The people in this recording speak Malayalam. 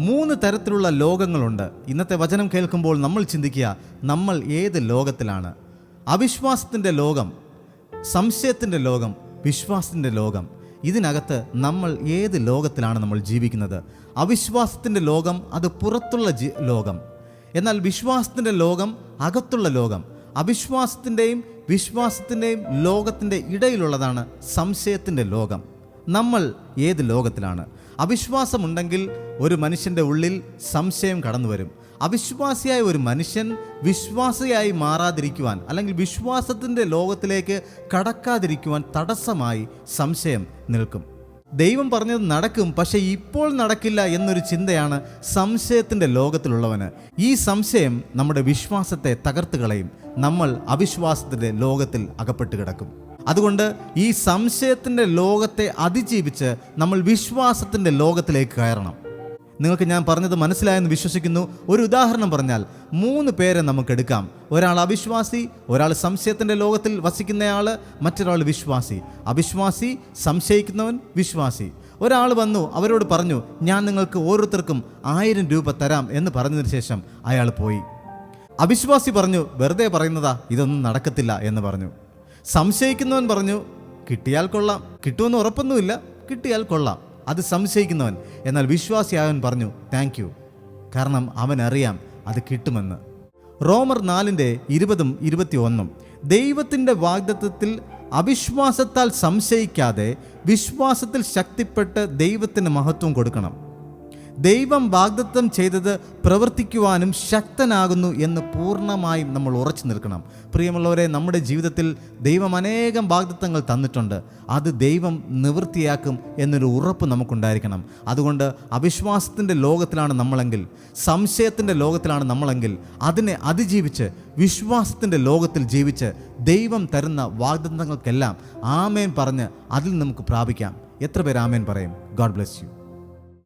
മൂന്ന് തരത്തിലുള്ള ലോകങ്ങളുണ്ട്. ഇന്നത്തെ വചനം കേൾക്കുമ്പോൾ നമ്മൾ ചിന്തിക്കുക നമ്മൾ ഏത് ലോകത്തിലാണ്? അവിശ്വാസത്തിന്റെ ലോകം സംശയത്തിന്റെ ലോകം വിശ്വാസത്തിന്റെ ലോകം. ഇതിനകത്ത് നമ്മൾ ഏത് ലോകത്തിലാണ് നമ്മൾ ജീവിക്കുന്നത്? അവിശ്വാസത്തിന്റെ ലോകം അത് പുറത്തുള്ള ലോകം. എന്നാൽ വിശ്വാസത്തിന്റെ ലോകം അകത്തുള്ള ലോകം. അവിശ്വാസത്തിന്റെയും വിശ്വാസത്തിന്റെയും ലോകത്തിന്റെ ഇടയിലുള്ളതാണ് സംശയത്തിന്റെ ലോകം. നമ്മൾ ഏത് ലോകത്തിലാണ്? അവിശ്വാസമുണ്ടെങ്കിൽ ഒരു മനുഷ്യന്റെ ഉള്ളിൽ സംശയം കടന്നു വരും അവിശ്വാസിയായ ഒരു മനുഷ്യൻ വിശ്വാസിയായി മാറാതിരിക്കുവാൻ അല്ലെങ്കിൽ വിശ്വാസത്തിന്റെ ലോകത്തിലേക്ക് കടക്കാതിരിക്കുവാൻ തടസ്സമായി സംശയം നിൽക്കും. ദൈവം പറഞ്ഞത് നടക്കും പക്ഷേ ഇപ്പോൾ നടക്കില്ല എന്നൊരു ചിന്തയാണ് സംശയത്തിന്റെ ലോകത്തിലുള്ളവന്. ഈ സംശയം നമ്മുടെ വിശ്വാസത്തെ തകർത്ത് കളയും. നമ്മൾ അവിശ്വാസത്തിന്റെ ലോകത്തിൽ അകപ്പെട്ട് കിടക്കും. അതുകൊണ്ട് ഈ സംശയത്തിന്റെ ലോകത്തെ അതിജീവിച്ച് നമ്മൾ വിശ്വാസത്തിന്റെ ലോകത്തിലേക്ക് കയറണം. നിങ്ങൾക്ക് ഞാൻ പറഞ്ഞത് മനസ്സിലായെന്ന് വിശ്വസിക്കുന്നു. ഒരു ഉദാഹരണം പറഞ്ഞാൽ മൂന്ന് പേരെ നമുക്കെടുക്കാം ഒരാൾ അവിശ്വാസി ഒരാൾ സംശയത്തിന്റെ ലോകത്തിൽ വസിക്കുന്നയാൾ മറ്റൊരാൾ വിശ്വാസി. അവിശ്വാസി സംശയിക്കുന്നവൻ വിശ്വാസി. ഒരാൾ വന്നു അവരോട് പറഞ്ഞു ഞാൻ നിങ്ങൾക്ക് ഓരോരുത്തർക്കും ആയിരം രൂപ തരാം എന്ന് പറഞ്ഞതിന് ശേഷം അയാൾ പോയി. അവിശ്വാസി പറഞ്ഞു വെറുതെ പറയുന്നതാ ഇതൊന്നും നടക്കത്തില്ല എന്ന് പറഞ്ഞു. സംശയിക്കുന്നവൻ പറഞ്ഞു കിട്ടിയാൽ കൊള്ളാം. കിട്ടുമെന്ന് ഉറപ്പൊന്നുമില്ല. കിട്ടിയാൽ കൊള്ളാം. അത് സംശയിക്കുന്നവൻ. എന്നാൽ വിശ്വാസിയായവൻ പറഞ്ഞു താങ്ക് യു. കാരണം അവൻ അറിയാം അത് കിട്ടുമെന്ന്. റോമർ നാലിന്റെ ഇരുപതും ഇരുപത്തി ഒന്നും ദൈവത്തിന്റെ വാഗ്ദത്വത്തിൽ അവിശ്വാസത്താൽ സംശയിക്കാതെ വിശ്വാസത്തിൽ ശക്തിപ്പെട്ട് ദൈവത്തിന് മഹത്വം കൊടുക്കണം. ദൈവം വാഗ്ദത്തം ചെയ്തത് പ്രവർത്തിക്കുവാനും ശക്തനാകുന്നു എന്ന് പൂർണമായും നമ്മൾ ഉറച്ചു നിൽക്കണം. പ്രിയമുള്ളവരെ നമ്മുടെ ജീവിതത്തിൽ ദൈവം അനേകം വാഗ്ദത്തങ്ങൾ തന്നിട്ടുണ്ട്. അത് ദൈവം നിവൃത്തിയാക്കും എന്നൊരു ഉറപ്പ് നമുക്കുണ്ടായിരിക്കണം. അതുകൊണ്ട് അവിശ്വാസത്തിന്റെ ലോകത്തിലാണ് നമ്മളെങ്കിൽ സംശയത്തിന്റെ ലോകത്തിലാണ് നമ്മളെങ്കിൽ അതിനെ അതിജീവിച്ച് വിശ്വാസത്തിന്റെ ലോകത്തിൽ ജീവിച്ച് ദൈവം തരുന്ന വാഗ്ദത്തങ്ങൾക്കെല്ലാം ആമേൻ പറഞ്ഞ് അതിൽ നമുക്ക് പ്രാപിക്കാം. എത്ര പേർ ആമേൻ പറയും? God bless you.